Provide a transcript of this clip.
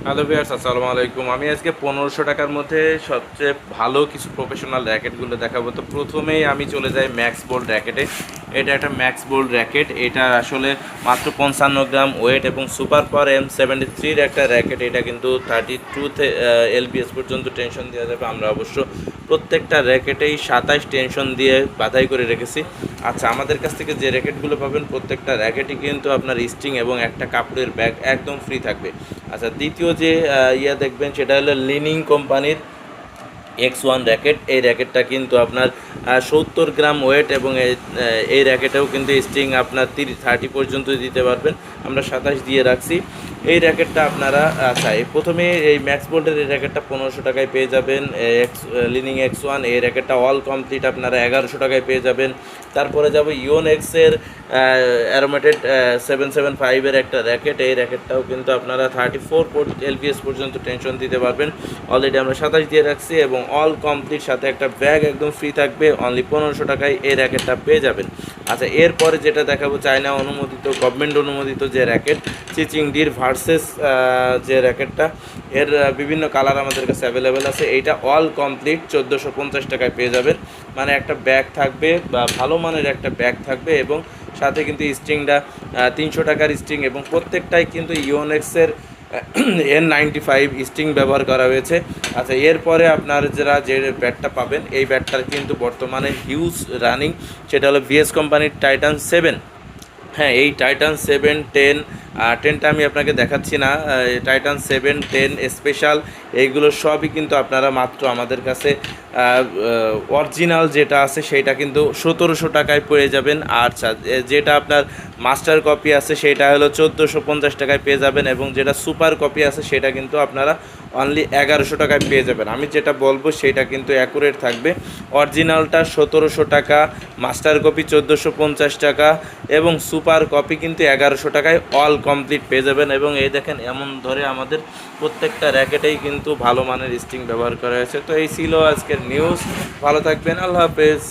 Hello viewers আসসালামু আলাইকুম। আমি আজকে পনেরোশো টাকার মধ্যে সবচেয়ে ভালো কিছু প্রফেশনাল র্যাকেটগুলো দেখাবো। তো প্রথমেই আমি চলে যাই ম্যাক্স বোল্ড র্যাকেটে এটা একটা ম্যাক্স বোল্ড র্যাকেট এটা আসলে মাত্র পঞ্চান্ন গ্রাম ওয়েট এবং সুপার পাওয়ার এম সেভেন্টি থ্রির একটা র্যাকেট এটা কিন্তু থার্টি টুতে এলবিএস পর্যন্ত টেনশন দেওয়া যাবে। আমরা অবশ্য প্রত্যেকটা র্যাকেটেই সাতাশ টেনশন দিয়ে বাধাই করে রেখেছি। আচ্ছা আমাদের কাছ থেকে যে র্যাকেটগুলো পাবেন, প্রত্যেকটা র্যাকেটই কিন্তু আপনার স্টিং এবং একটা কাপড়ের ব্যাগ একদম ফ্রি থাকবে। আচ্ছা দ্বিতীয় যে ইয়া দেখবেন সেটা হলো লিনিং কোম্পানির এক্স ওয়ান র্যাকেট এই র্যাকেটটা কিন্তু আপনার সত্তর গ্রাম ওয়েট এবং এই, র্যাকেটেও কিন্তু স্ট্রিং আপনার তিরিশ থার্টি পর্যন্ত দিতে পারবেন। আমরা সাতাশ দিয়ে রাখছি। এই র্যাকেটটা আপনারা আচ্ছা এই প্রথমে এই ম্যাক্স বোল্টের এই র্যাকেটটা পনেরোশো টাকায় পেয়ে যাবেন। এক্স লিনিং এক্স ওয়ান এই র্যাকেটটা অল কমপ্লিট আপনারা এগারোশো টাকায় পেয়ে যাবেন। তারপরে যাব ইওন এক্সের অ্যারোমেটেড সেভেন সেভেন ফাইভের একটা র্যাকেট এই র্যাকেটটাও কিন্তু আপনারা থার্টি ফোর এলপিএস পর্যন্ত টেনশন দিতে পারবেন। অলরেডি আমরা সাতাশ দিয়ে রাখছি এবং অল কমপ্লিট সাথে একটা ব্যাগ একদম ফ্রি থাকবে অনলি পনেরোশো টাকায় এই র্যাকেটটা পেয়ে যাবেন। আচ্ছা এরপরে যেটা দেখাবো, চায়না অনুমোদিত গভর্নমেন্ট অনুমোদিত যে র্যাকেট চিচিংডির ভার্সেস যে র্যাকেটটা এর বিভিন্ন কালার আমাদের কাছে অ্যাভেলেবেল আছে। এইটা অল কমপ্লিট চোদ্দোশো পঞ্চাশ টাকায় পেয়ে যাবেন। মানে একটা ব্যাগ থাকবে বা ভালো মানের একটা ব্যাগ থাকবে এবং সাথে কিন্তু স্ট্রিংটা তিনশো টাকার স্ট্রিং এবং প্রত্যেকটাই কিন্তু ইওনেক্সের এন নাইনটি ফাইভ স্টিং ব্যবহার করা হয়েছে। আচ্ছা এরপরে আপনার যারা যে ব্যাটটা পাবেন, এই ব্যাটটার কিন্তু বর্তমানে হিউজ রানিং সেটা হলো বিএস কোম্পানির টাইটান সেভেন হ্যাঁ এই টাইটান সেভেন টেন টেনটা আমি আপনাকে দেখাচ্ছি না। টাইটান সেভেন টেন স্পেশাল এইগুলো সবই কিন্তু আপনারা মাত্র আমাদের কাছে অরিজিনাল যেটা আছে সেটা কিন্তু সতেরোশো টাকায় পেয়ে যাবেন। আর যেটা আপনার মাস্টার কপি আছে সেটা হলো চোদ্দোশো পঞ্চাশ টাকায় পেয়ে যাবেন এবং যেটা সুপার কপি আছে সেটা কিন্তু আপনারা অনলি এগারোশো টাকায় পেয়ে যাবেন। আমি যেটা বলব সেটা কিন্তু অ্যাকুরেট থাকবে। অরিজিনালটা সতেরোশো টাকা মাস্টার কপি চোদ্দোশো পঞ্চাশ টাকা এবং সুপার কপি কিন্তু এগারোশো টাকায় অল কমপ্লিট পেয়ে যাবেন এবং এই দেখেন, এমন ধরে আমাদের প্রত্যেকটা র্যাকেটেই কিন্তু ভালো মানের স্টিং ব্যবহার করা হয়েছে। তো এই ছিল আজকের নিউজ ভালো থাকবেন। আল্লাহ হাফেজ।